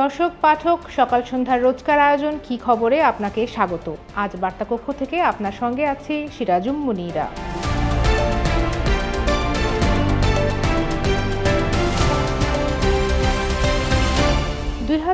দর্শক, পাঠক, সকাল সন্ধ্যার রোজকার আয়োজন, কি খবরে আপনাকে স্বাগত? আজ বার্তাকক্ষ থেকে আপনার সঙ্গে আছি সিরাজুম মুনিরা।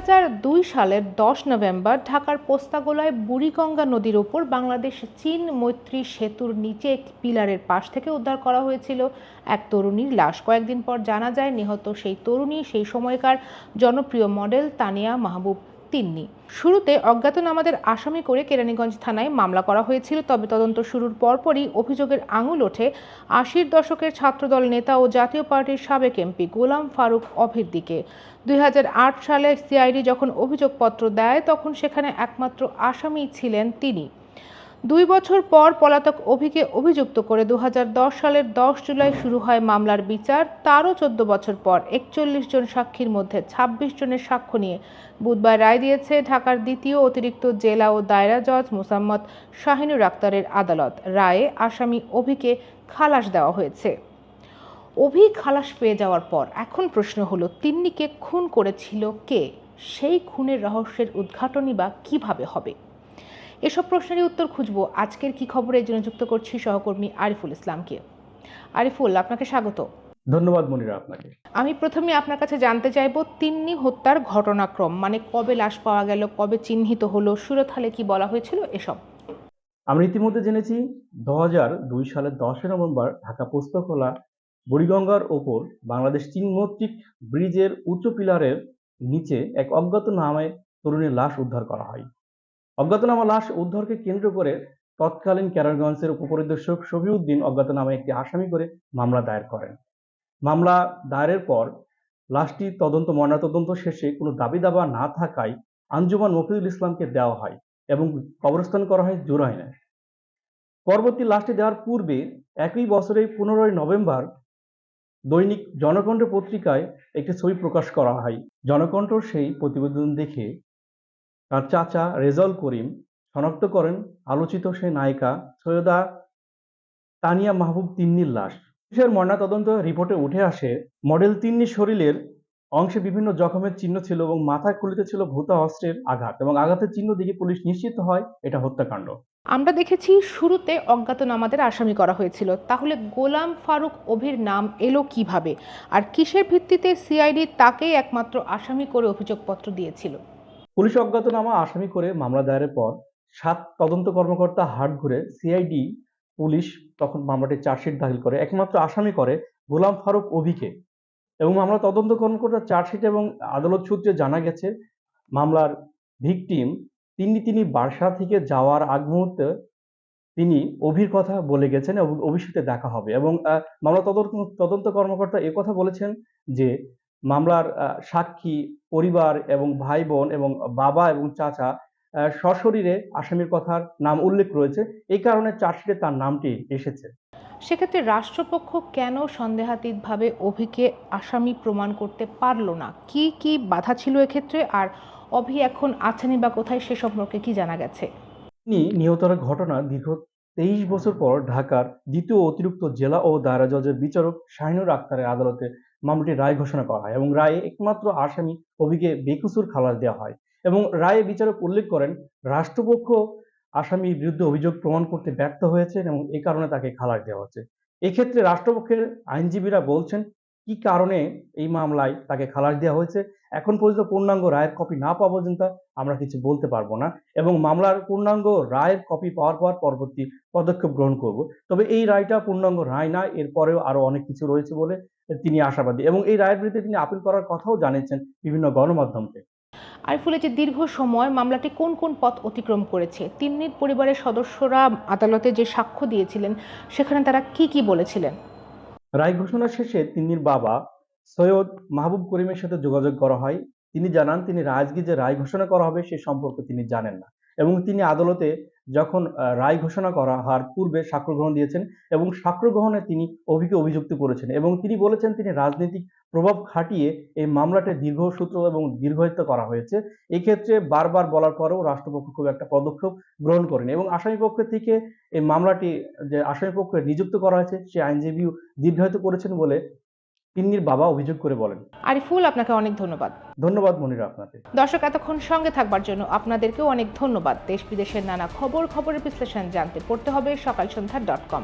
দু হাজার দুই সালের দশ নভেম্বর ঢাকার পোস্তাগোলায় বুড়িগঙ্গা নদীর ওপর বাংলাদেশ চীন মৈত্রী সেতুর নিচে এক পিলারের পাশ থেকে উদ্ধার করা হয়েছিল। এক তরুণীর লাশ। কয়েকদিন পর জানা যায়, নিহত সেই তরুণী সেই সময়কার জনপ্রিয় মডেল তানিয়া মাহবুব। তিন্নি। শুরুতে অজ্ঞাতনামাদের আসামি করে কেরানীগঞ্জ থানায় মামলা করা হয়েছিল, তবে তদন্ত শুরুর পরপরই অভিযোগের আঙুল ওঠে আশির দশকের ছাত্রদল নেতা ও জাতীয় পার্টির সাবেক এমপি গোলাম ফারুক অভির দিকে। দুই হাজার আট সালে সিআইডি যখন অভিযোগপত্র দেয়, তখন সেখানে একমাত্র আসামি ছিলেন তিনি। দুই বছর পর পলাতক অভিকে অভিযুক্ত করে দু হাজার দশ সালের দশ জুলাই শুরু হয় মামলার বিচার। তারও চোদ্দ বছর পর একচল্লিশ জন সাক্ষীর মধ্যে ২৬ জনের সাক্ষ্য নিয়ে বুধবার রায় দিয়েছে ঢাকার দ্বিতীয় অতিরিক্ত জেলা ও দায়রা জজ মোসাম্মদ শাহিনুর আক্তারের আদালত। রায়ে আসামি অভিকে খালাস দেওয়া হয়েছে। অভি খালাস পেয়ে যাওয়ার পর এখন প্রশ্ন হলো, তিন্নিকে খুন করেছিল কে? সেই খুনের রহস্যের উদ্ঘাটনই বা কীভাবে হবে? এসব প্রশ্নেরই উত্তর খুঁজবো। আজকের কি খবরে জন্য যুক্ত করছি সহকর্মী আরিফুল ইসলামকে। আরিফুল আপনাকে স্বাগত। ধন্যবাদ মনিরা আপনাকে। আমি প্রথমে আপনার কাছে জানতে চাইব তিন্নি হত্যার ঘটনাক্রম মানে কবে লাশ পাওয়া গেল কবে চিহ্নিত হলো সুরতহালে কি বলা হয়েছিল এসব? আমরা ইতিমধ্যে জেনেছি দু হাজার দুই সালের দশই নভেম্বর ঢাকা পুস্তকলা বুড়িগঙ্গার ওপর বাংলাদেশ চীন মৈত্রিক ব্রিজের উচ্চ পিলারের নিচে এক অজ্ঞাত নামে তরুণীর লাশ উদ্ধার করা হয়। অজ্ঞাতনামা লাশ উদ্ধারকে কেন্দ্র করে তৎকালীন ক্যারারগঞ্জের উপপরিদর্শক শফিউদ্দিন অজ্ঞাতনামা একটি আসামি করে মামলা দায়ের করেন। মামলা দায়েরের পর লাশটি তদন্ত ময়নাতদন্ত শেষে কোনো দাবি দাবা না থাকায় আঞ্জুমান মফিদুল ইসলামকে দেওয়া হয় এবং কবরস্থান করা হয় জোরাইনে। পরবর্তী লাশটি দেওয়ার পূর্বে একই বছরের পনেরোই নভেম্বর দৈনিক জনকণ্ঠ পত্রিকায় একটি ছবি প্রকাশ করা হয়। জনকণ্ঠ সেই প্রতিবেদন দেখে তার চাচা রেজল করিম শনাক্ত করেন আলোচিত সেই নায়িকা সৈয়দা তানিয়া মাহবুব তিন্নির লাশ। পুলিশের ময়নাতদন্ত রিপোর্টে উঠে আসে, মডেল তিন্নির শরীরের অংশে বিভিন্ন জখমের চিহ্ন ছিল এবং মাথায় খুলিতে ছিল ভূতা অস্ত্রের আঘাত এবং আঘাতের চিহ্ন দেখে পুলিশ নিশ্চিত হয় এটা হত্যাকাণ্ড। আমরা দেখেছি, শুরুতে অজ্ঞাতনামাদের আসামি করা হয়েছিল। তাহলে গোলাম ফারুক অভির নাম এলো কীভাবে? আর কিসের ভিত্তিতে সিআইডি তাকেই একমাত্র আসামি করে অভিযোগপত্র দিয়েছিল? পুলিশ অজ্ঞাতনামা, আসামি করে মামলা দায়েরের পর সাত তদন্ত কর্মকর্তা হাট ঘুরে সিআইডি পুলিশ তখন মামলাটি চার্জশিট দাখিল করে। একমাত্র আসামি করে গোলাম ফারুক অভিকে। এবং মামলা তদন্ত কর্মকর্তা চার্জশিট এবং আদালত সূত্রে জানা গেছে, মামলার ভিকটিম তিনি তিনি বার্সা থেকে যাওয়ার আগ মুহূর্তে তিনি অভির কথা বলে গেছেন এবং অভির সাথে দেখা হবে। এবং মামলা তদন্ত তদন্ত কর্মকর্তা কথা বলেছেন যে মামলার সাক্ষী পরিবার এবং ভাই বোন এবং বাবা এবং চাচা সশরীরে আসামির কথার নাম উল্লেখ রয়েছে। এই কারণে চার্জশিটে তার নামটি এসেছে। সেক্ষেত্রে রাষ্ট্রপক্ষ কেন সন্দেহাতীতভাবে অভিকে আসামি প্রমাণ করতে পারল না? কি কি বাধা ছিল এক্ষেত্রে? আর অভি এখন আছেনই বা কোথায় সে সম্পর্কে কি জানা গেছে? তিনি নিহতের ঘটনা দীর্ঘ তেইশ বছর পর ঢাকার দ্বিতীয় অতিরিক্ত জেলা ও দায়রা জজের বিচারক শাহিনুর আক্তারের আদালতে মামলাটি রায় ঘোষণা করা হয় এবং রায়ে একমাত্র আসামি অভিকে বেকুসুর খালাস দেওয়া হয় এবং রায়ে বিচারক উল্লেখ করেন, রাষ্ট্রপক্ষ আসামির বিরুদ্ধে অভিযোগ প্রমাণ করতে ব্যর্থ হয়েছে এবং এ কারণে তাকে খালাস দেওয়া হচ্ছে। এক্ষেত্রে রাষ্ট্রপক্ষের আইনজীবীরা বলছেন কি কারণে এই মামলায় তাকে খালাস দেওয়া হয়েছে? এখন পর্যন্ত পূর্ণাঙ্গ রায়ের কপি না পাওয়া পর্যন্ত আমরা কিছু বলতে পারব না এবং মামলার পূর্ণাঙ্গ রায়ের কপি পাওয়ার পর পরবর্তী পদক্ষেপ গ্রহণ করব। তবে এই রায়টা পূর্ণাঙ্গ রায় না, এরপরেও আরও অনেক কিছু রয়েছে বলে তিনি আশাবাদী এবং এই রায়ের বিরুদ্ধে তিনি আপিল করার কথাও জানিয়েছেন বিভিন্ন গণমাধ্যমকে। এই যে দীর্ঘ সময় মামলাটি কোন কোন পথ অতিক্রম করেছে, তিন্নির পরিবারের সদস্যরা আদালতে যে সাক্ষ্য দিয়েছিলেন, সেখানে তারা কি কি বলেছিলেন? রায় ঘোষণা শেষে তিন্নির বাবা সৈয়দ মাহবুব করিমের সাথে যোগাযোগ করা হয়। তিনি জানান, তিনি রাজগীর যে রায় ঘোষণা করা হবে সে সম্পর্কে তিনি জানেন না এবং তিনি আদালতে যখন রায় ঘোষণা করা হওয়ার পূর্বে সাক্ষ্য গ্রহণ দিয়েছেন এবং সাক্ষ্য গ্রহণে তিনি অভিকে অভিযুক্ত করেছেন এবং তিনি বলেছেন তিনি রাজনৈতিক প্রভাব খাটিয়ে এই মামলাটি দীর্ঘসূত্র এবং দীর্ঘায়িত করা হয়েছে। এক্ষেত্রে বারবার বলার পরেও রাষ্ট্রপক্ষ খুব একটা পদক্ষেপ গ্রহণ করেনি এবং আসামি পক্ষ থেকে এই মামলাটি যে আসামি পক্ষে নিযুক্ত করা হয়েছে, সে আইনজীবীও দীর্ঘায়িত করেছেন বলে তিন্নির বাবা অভিযোগ করে বলেন। আরিফুল আপনাকে অনেক ধন্যবাদ। ধন্যবাদ মনিরা আপনাকে। দর্শক এতক্ষণ সঙ্গে থাকবার জন্য আপনাদেরকেও অনেক ধন্যবাদ। দেশ বিদেশের নানা খবর খবরের বিশ্লেষণ জানতে পড়তে হবে সকাল সন্ধ্যা ডট কম।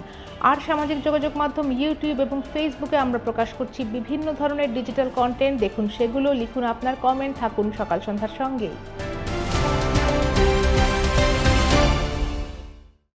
আর সামাজিক যোগাযোগ মাধ্যম ইউটিউব এবং ফেসবুকে আমরা প্রকাশ করছি বিভিন্ন ধরনের ডিজিটাল কন্টেন্ট দেখুন সেগুলো লিখুন আপনার কমেন্ট থাকুন সকাল সন্ধ্যার সঙ্গে।